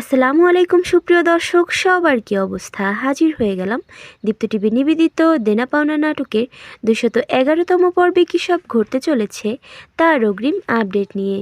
আসসালামু আলাইকুম, সুপ্রিয় দর্শক, সবার কি অবস্থা? হাজির হয়ে গেলাম দীপ্ত টিভি নিবেদিত দেনা পাওনা নাটকের দুশত এগারোতম পর্বে কী সব ঘটতে চলেছে তার অগ্রিম আপডেট নিয়ে।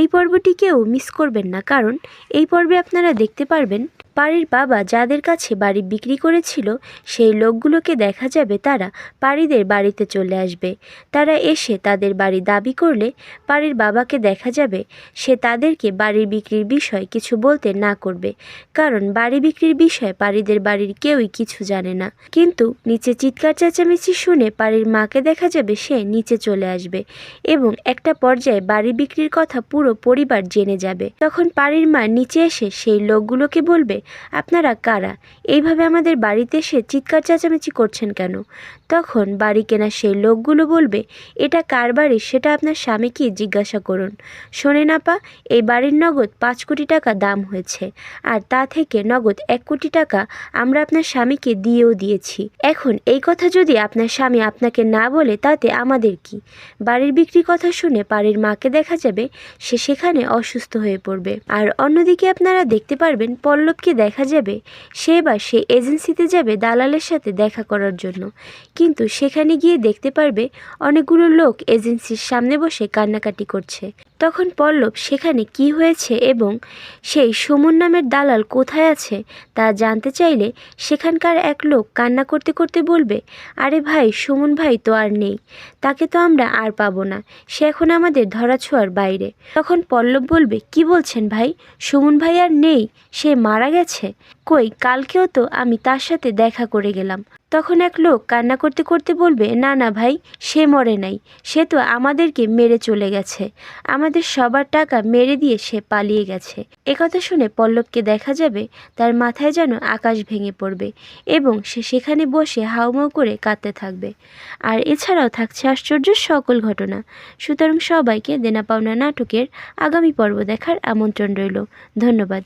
এই পর্বটি কেউ মিস করবেন না, কারণ এই পর্বে আপনারা দেখতে পারবেন বাড়ির বাবা যাদের কাছে বাড়ি বিক্রি করেছিল, সেই লোকগুলোকে দেখা যাবে তারা পাড়িদের বাড়িতে চলে আসবে। তারা এসে তাদের বাড়ি দাবি করলে বাড়ির বাবাকে দেখা যাবে, সে তাদেরকে বাড়ির বিক্রির বিষয় কিছু বলতে না করবে। কারণ বাড়ি বিক্রির বিষয়ে পাড়িদের বাড়ির কেউই কিছু জানে না। কিন্তু নিচে চিৎকার চেঁচামেচি শুনে পাড়ির মাকে দেখা যাবে সে নিচে চলে আসবে এবং একটা পর্যায়ে বাড়ি বিক্রির কথা পুরো পরিবার জেনে যাবে। তখন পাড়ির মা নিচে এসে সেই লোকগুলোকে বলবে আপনারা কারা? এইভাবে আমাদের বাড়িতে এসে চিৎকার চেঁচামেচি করছেন কেন? তখন বাড়ি কেনা সেই লোকগুলো বলবে, এটা কার বাড়ি? সেটা আপনার স্বামীকে জিজ্ঞাসা করুন। শোনেন আপা, এই বাড়ির নগদ পাঁচ কোটি টাকা দাম হয়েছে, আর তা থেকে নগদ এক কোটি টাকা আমরা আপনার স্বামীকে দিয়েও দিয়েছি। এখন এই কথা যদি আপনার স্বামী আপনাকে না বলে, তাতে আমাদের কি? বাড়ির বিক্রি কথা শুনে বাড়ির মাকে দেখা যাবে, সে সেখানে অসুস্থ হয়ে পড়বে। আর অন্যদিকে আপনারা দেখতে পারবেন পল্লবকে দেখা যাবে, সে এবার সে এজেন্সিতে যাবে দালালের সাথে দেখা করার জন্য। কিন্তু সেখানে গিয়ে দেখতে পারবে অনেকগুলো লোক এজেন্সির সামনে বসে কান্নাকাটি করছে। তখন পল্লব, সেখানে কি হয়েছে এবং সেই সুমন নামের দালাল কোথায় আছে তা জানতে চাইলে সেখানকার এক লোক কান্না করতে করতে বলবে, আরে ভাই, সুমন ভাই তো আর নেই, তাকে তো আমরা আর পাবো না, সে এখন আমাদের ধরাছোঁয়ার বাইরে। তখন পল্লব বলবে, কি বলছেন ভাই? সুমন ভাই আর নেই, সে মারা গেছে কই, কালকেও তো আমি তার সাথে দেখা করে গেলাম। তখন এক লোক কান্না করতে করতে বলবে, না না ভাই, সে মরে নাই। সে তো আমাদেরকে মেরে চলে গেছে। আমাদের সবার টাকা মেরে দিয়ে সে পালিয়ে গেছে। একথা শুনে পল্লবকে দেখা যাবে, তার মাথায় যেন আকাশ ভেঙে পড়বে এবং সে সেখানে বসে হাউমাউ করে কাঁদতে থাকবে। আর এছাড়াও থাকছে আশ্চর্য সকল ঘটনা। সুতরাং সবাইকে দেনা পাওনা নাটকের আগামী পর্ব দেখার আমন্ত্রণ রইল। ধন্যবাদ।